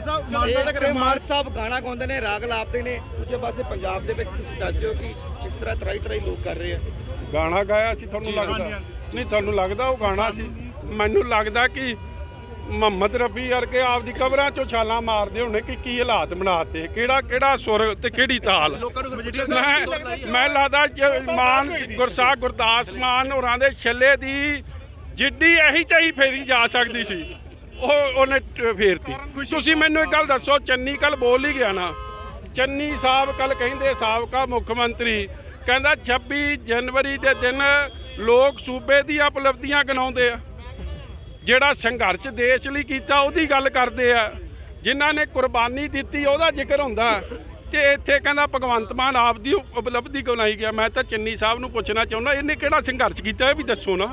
ਮਾਨ ਸਾਹਿਬ ਮਾਨ ਸਾਹਿਬ ਦਾ ਇੱਕ ਘਰੇ ਮਾਨ ਮਾਰ ਸਾਹਿਬ ਗਾਣਾ ਗਾਉਂਦੇ ਨੇ ਰਾਗ ਲਾਪਦੇ ਨੇ। ਦੂਜੇ ਪਾਸੇ ਪੰਜਾਬ ਦੇ ਵਿੱਚ ਤੁਸੀਂ ਦੱਸਦੇ ਹੋ ਕਿ ਇਸ ਤਰ੍ਹਾਂ ਤਰਾਈ ਤਰਾਈ ਲੋਕ ਕਰ ਰਹੇ ਆ। ਗਾਣਾ ਗਾਇਆ ਸੀ ਤੁਹਾਨੂੰ ਲੱਗਦਾ? ਨਹੀਂ ਤੁਹਾਨੂੰ ਲੱਗਦਾ ਉਹ ਗਾਣਾ ਸੀ? ਮੈਨੂੰ ਲੱਗਦਾ ਕਿ ਮੁਹੰਮਦ ਰਫੀ ਵਰਗੇ ਆਪਦੀ ਕਬਰਾਂ ਚੋਂ ਛਾਲਾਂ ਮਾਰਦੇ ਹੋਣੇ ਕਿ ਕੀ ਹਾਲਾਤ ਬਣਾਤੇ ਕਿਹੜਾ ਕਿਹੜਾ ਸੁਰ ਤੇ ਕਿਹੜੀ ਤਾਲ। ਮੈਂ ਮੈਂ ਲੱਗਦਾ ਮਾਨ ਗੁਰਸਾਹਿਬ ਗੁਰਦਾਸ ਮਾਨ ਹੋਰਾਂ ਦੇ ਛੱਲੇ ਦੀ ਜਿੱਡੀ ਇਹੀ ਤਹੀ ਫੇਰੀ ਜਾ ਸਕਦੀ ਸੀ। ਉਹ ਉਹਨੇ ਫੇਰਤੀ। ਤੁਸੀਂ ਮੈਨੂੰ ਇੱਕ ਗੱਲ ਦੱਸੋ ਚੰਨੀ ਕੱਲ ਬੋਲ ਹੀ ਗਿਆ ਨਾ। ਚੰਨੀ ਸਾਹਿਬ ਕੱਲ ਕਹਿੰਦੇ ਸਾਬਕਾ ਮੁੱਖ ਮੰਤਰੀ। ਕਹਿੰਦਾ 26 ਜਨਵਰੀ ਦੇ ਦਿਨ ਲੋਕ ਸੂਬੇ ਦੀਆਂ ਉਪਲਬਧੀਆਂ ਗਿਣਾਉਂਦੇ ਆ। ਜਿਹੜਾ ਸੰਘਰਸ਼ ਦੇਸ਼ ਲਈ ਕੀਤਾ ਉਹਦੀ ਗੱਲ ਕਰਦੇ ਆ। ਜਿਨ੍ਹਾਂ ਨੇ ਕੁਰਬਾਨੀ ਦਿੱਤੀ ਉਹਦਾ ਜ਼ਿਕਰ ਹੁੰਦਾ। ਤੇ ਇੱਥੇ ਕਹਿੰਦਾ ਭਗਵੰਤ ਮਾਨ ਆਪਦੀ ਉਪਲਬਧੀ ਗਿਣਾਈ ਗਿਆ। ਮੈਂ ਤਾਂ ਚੰਨੀ ਸਾਹਿਬ ਨੂੰ ਪੁੱਛਣਾ ਚਾਹੁੰਦਾ ਇਹਨੇ ਕਿਹੜਾ ਸੰਘਰਸ਼ ਕੀਤਾ ਇਹ ਵੀ ਦੱਸੋ ਨਾ।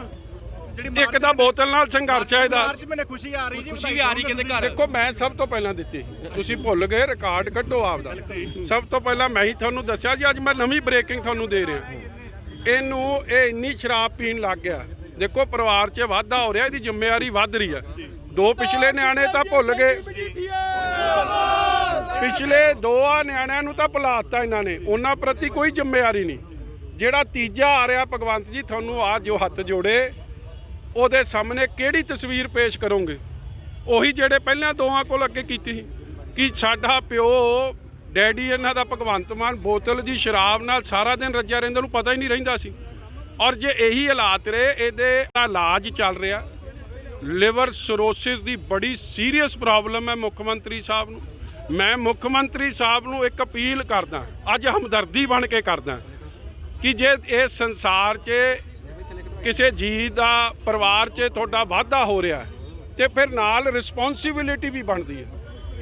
ਇੱਕ ਤਾਂ ਬੋਤਲ ਨਾਲ ਸੰਘਰਸ਼ ਹੈ ਇਹਦਾ। ਮਾਰਚ ਮੈਨੇ ਖੁਸ਼ੀ ਆ ਰਹੀ ਜੀ ਖੁਸ਼ੀ ਵੀ ਆ ਰਹੀ ਕਹਿੰਦੇ ਘਰ? ਦੇਖੋ ਮੈਂ ਸਭ ਤੋਂ ਪਹਿਲਾਂ ਦਿੱਤੀ। ਤੁਸੀਂ ਭੁੱਲ ਗਏ ਰਿਕਾਰਡ ਕੱਢੋ ਆਪਦਾ। ਸਭ ਤੋਂ ਪਹਿਲਾਂ ਮੈਂ ਹੀ ਤੁਹਾਨੂੰ ਦੱਸਿਆ ਜੀ ਅੱਜ ਮੈਂ ਨਵੀਂ ਬ੍ਰੇਕਿੰਗ ਤੁਹਾਨੂੰ ਦੇ ਰਿਹਾ। ਇਹਨੂੰ ਇਹ ਇੰਨੀ ਸ਼ਰਾਬ ਪੀਣ ਲੱਗ ਗਿਆ। ਦੇਖੋ ਪਰਿਵਾਰ 'ਚ ਵਾਧਾ ਹੋ ਰਿਹਾ ਇਹਦੀ ਜ਼ਿੰਮੇਵਾਰੀ ਵੱਧ ਰਹੀ ਹੈ ਦੋ ਪਿਛਲੇ ਨਿਆਣੇ ਤਾਂ ਭੁੱਲ ਗਏ। ਪਿਛਲੇ ਦੋ ਆ ਨਿਆਣਿਆਂ ਨੂੰ ਤਾਂ ਭੁਲਾਤਾ ਇਹਨਾਂ ਨੇ। ਉਹਨਾਂ ਪ੍ਰਤੀ ਕੋਈ ਜ਼ਿੰਮੇਵਾਰੀ ਨਹੀਂ। ਜਿਹੜਾ ਤੀਜਾ ਆ ਰਿਹਾ ਭਗਵੰਤ ਜੀ ਤੁਹਾਨੂੰ ਆ ਜੋ ਹੱਥ ਜੋੜੇ। ਉਹਦੇ ਸਾਹਮਣੇ ਕਿਹੜੀ ਤਸਵੀਰ ਪੇਸ਼ ਕਰੋਗੇ? ਉਹੀ ਜਿਹੜੇ ਪਹਿਲਾਂ ਦੋਹਾਂ ਕੋਲ ਅੱਗੇ ਕੀਤੀ ਸੀ ਕਿ ਸਾਡਾ ਪਿਓ, ਡੈਡੀ ਇਹਨਾਂ ਦਾ ਭਗਵੰਤ ਮਾਨ ਬੋਤਲ ਦੀ ਸ਼ਰਾਬ ਨਾਲ ਸਾਰਾ ਦਿਨ ਰੱਜਿਆ ਰਹਿੰਦਾ ਨੂੰ ਪਤਾ ਹੀ ਨਹੀਂ ਰਹਿੰਦਾ ਸੀ। ਔਰ ਜੇ ਇਹੀ ਹਾਲਾਤ ਰਹੇ, ਇਹਦੇ ਦਾ ਇਲਾਜ ਚੱਲ ਰਿਹਾ। ਲਿਵਰ ਸਰੋਸਿਸ ਦੀ ਬੜੀ ਸੀਰੀਅਸ ਪ੍ਰੋਬਲਮ ਹੈ ਮੁੱਖ ਮੰਤਰੀ ਸਾਹਿਬ ਨੂੰ। ਮੈਂ ਮੁੱਖ ਮੰਤਰੀ ਸਾਹਿਬ ਨੂੰ ਇੱਕ ਅਪੀਲ ਕਰਦਾ, ਅੱਜ ਹਮਦਰਦੀ ਬਣ ਕੇ ਕਰਦਾ, ਕਿ ਜੇ ਇਹ ਸੰਸਾਰ 'ਚ ਕਿਸੇ ਜੀ ਦਾ ਪਰਿਵਾਰ 'ਚ ਤੁਹਾਡਾ ਵਾਧਾ ਹੋ ਰਿਹਾ ਹੈ, ਤੇ ਫਿਰ ਨਾਲ ਰਿਸਪੌਂਸਿਬਿਲਿਟੀ ਵੀ ਬਣਦੀ ਹੈ।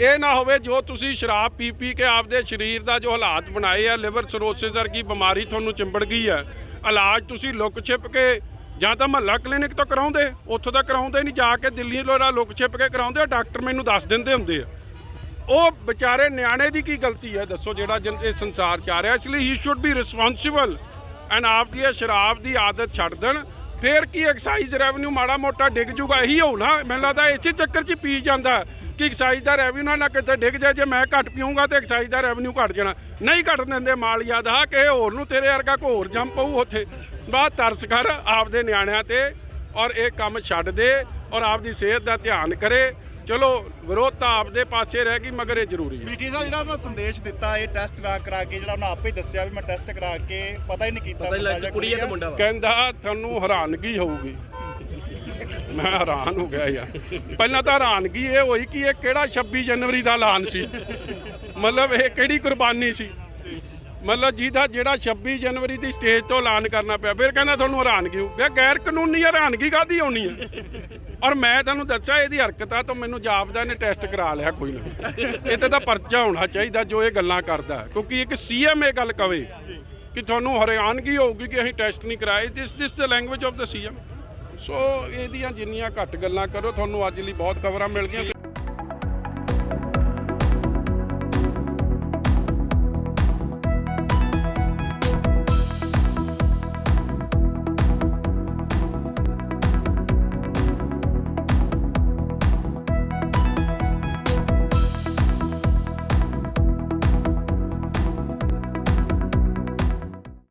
ਇਹ ਨਾ ਹੋਵੇ ਜੋ ਤੁਸੀਂ ਸ਼ਰਾਬ ਪੀ ਪੀ ਕੇ ਆਪਦੇ ਸਰੀਰ ਦਾ ਜੋ ਹਾਲਾਤ ਬਣਾਏ ਆ ਲਿਵਰ ਸਰੋਸਿਸ ਵਰਗੀ ਬਿਮਾਰੀ ਤੁਹਾਨੂੰ ਚਿੰਬੜ ਗਈ ਹੈ ਇਲਾਜ ਤੁਸੀਂ ਲੁੱਕ ਛਿਪ ਕੇ ਜਾਂ ਤਾਂ ਮਹੱਲਾ ਕਲੀਨਿਕ ਤੋਂ ਕਰਾਉਂਦੇ ਉੱਥੋਂ ਦਾ ਕਰਾਉਂਦੇ ਨਹੀਂ ਜਾ ਕੇ ਦਿੱਲੀ ਲੋਰਾ ਲੁੱਕ ਛਿਪ ਕੇ ਕਰਾਉਂਦੇ ਆ ਡਾਕਟਰ ਮੈਨੂੰ ਦੱਸ ਦਿੰਦੇ ਹੁੰਦੇ ਆ। ਉਹ ਵਿਚਾਰੇ ਨਿਆਣੇ ਦੀ ਕੀ ਗਲਤੀ ਹੈ ਦੱਸੋ ਜਿਹੜਾ ਜਨ- ਸੰਸਾਰ ਚ ਆ ਰਿਹਾ ਇਸ ਲਈ ਹੀ ਸ਼ੁੱਡ ਬੀ ਰਿਸਪੌਂਸਿਬਲ ਐਂਡ ਆਪ ਦੀ ਇਹ ਸ਼ਰਾਬ ਦੀ ਆਦਤ ਛੱਡ ਦੇਣ, ਫੇਰ ਕੀ ਐਕਸਾਈਜ਼ ਰੈਵਨਿਊ ਮਾੜਾ ਮੋਟਾ ਡਿੱਗ ਜੂਗਾ, ਇਹੀ ਹੋਊ ਨਾ। ਮੈਨੂੰ ਲੱਗਦਾ ਇਸੇ ਚੱਕਰ 'ਚ ਪੀ ਜਾਂਦਾ ਕਿ ਐਕਸਾਈਜ਼ ਦਾ ਰੈਵਨਿਊ ਨਾ ਕਿਤੇ ਡਿੱਗ ਜਾਏ, ਜੇ ਮੈਂ ਘੱਟ ਪੀਊਂਗਾ ਤੇ ਐਕਸਾਈਜ਼ ਦਾ ਰੈਵਨਿਊ ਘਟ ਜਾਣਾ। ਨਹੀਂ ਘਟ ਦਿੰਦੇ ਮਾਲੀਆ ਦਾ ਕਿ ਹੋਰ ਨੂੰ ਤੇਰੇ ਵਰਗਾ ਕੋਈ ਹੋਰ ਜੰਮ ਪਊ ਉੱਥੇ। ਬਾਅਦ ਤਰਸ ਕਰ ਆਪਦੇ ਨਿਆਣਿਆਂ ਤੇ ਔਰ ਇਹ ਕੰਮ ਛੱਡ ਦੇ ਔਰ ਆਪਦੀ ਸਿਹਤ ਦਾ ਧਿਆਨ ਕਰੇ। ਚਲੋ ਵਿਰੋਧਤਾ ਆਪਦੇ ਪਾਸੇ ਰਹਿ ਗਈ ਮਗਰ ਇਹ ਜ਼ਰੂਰੀ ਹੈ। ਪੀਟੀ ਸਾਹਿਬ ਜਿਹੜਾ ਉਹਨਾਂ ਸੰਦੇਸ਼ ਦਿੱਤਾ ਇਹ ਟੈਸਟ ਕਰਾ ਕਰਾ ਕੇ ਜਿਹੜਾ ਉਹਨਾਂ ਆਪੇ ਹੀ ਦੱਸਿਆ ਵੀ ਮੈਂ ਟੈਸਟ ਕਰਾ ਕੇ ਪਤਾ ਹੀ ਨਹੀਂ ਕੀਤਾ ਪਤਾ ਹੀ ਲੱਗ ਕੁੜੀ ਹੈ ਤੇ ਮੁੰਡਾ ਵਾ। ਕਹਿੰਦਾ ਤੁਹਾਨੂੰ ਹੈਰਾਨਗੀ ਹੋਊਗੀ। ਮੈਂ ਹੈਰਾਨ ਹੋ ਗਿਆ ਯਾਰ। ਪਹਿਲਾਂ ਤਾਂ ਹੈਰਾਨਗੀ ਇਹ ਹੋਈ ਕਿ ਇਹ ਕਿਹੜਾ 26 ਜਨਵਰੀ ਦਾ ਐਲਾਨ ਸੀ? ਮਤਲਬ ਇਹ ਕਿਹੜੀ ਕੁਰਬਾਨੀ ਸੀ? ਮਤਲਬ ਜਿਹਦਾ ਜਿਹੜਾ 26 ਜਨਵਰੀ ਦੀ ਸਟੇਜ ਤੋਂ ਐਲਾਨ ਕਰਨਾ ਪਿਆ ਫਿਰ ਕਹਿੰਦਾ ਤੁਹਾਨੂੰ ਹੈਰਾਨਗੀ ਮੈਂ ਗੈਰ ਕਾਨੂੰਨੀ ਹੈਰਾਨਗੀ ਕਾਦੀ ਆਉਣੀ ਹੈ? ਔਰ ਮੈਂ ਤੁਹਾਨੂੰ ਦੱਸਿਆ ਇਹਦੀ ਹਰਕਤ ਆ, ਤਾਂ ਮੈਨੂੰ ਜਾਪਦਾ ਇਹਨੇ ਟੈਸਟ ਕਰਾ ਲਿਆ, ਕੋਈ ਨਾ। ਇਹ ਤਾਂ ਪਰਚਾ ਹੋਣਾ ਚਾਹੀਦਾ, ਜੋ ਇਹ ਗੱਲਾਂ ਕਰਦਾ ਕਿਉਂਕਿ ਇੱਕ ਸੀਐਮ ਇਹ ਗੱਲ ਕਵੇ ਕਿ ਤੁਹਾਨੂੰ ਹਰਿਆਣਗੀ ਹੋਊਗੀ ਕਿ ਅਸੀਂ ਟੈਸਟ ਨਹੀਂ ਕਰਾਏ। This this the language of the CM so ਇਹਦੀਆਂ ਜਿੰਨੀਆਂ ਘੱਟ ਗੱਲਾਂ ਕਰੋ, ਤੁਹਾਨੂੰ ਅੱਜ ਲਈ ਬਹੁਤ ਖਬਰਾਂ ਮਿਲ ਗਈਆਂ।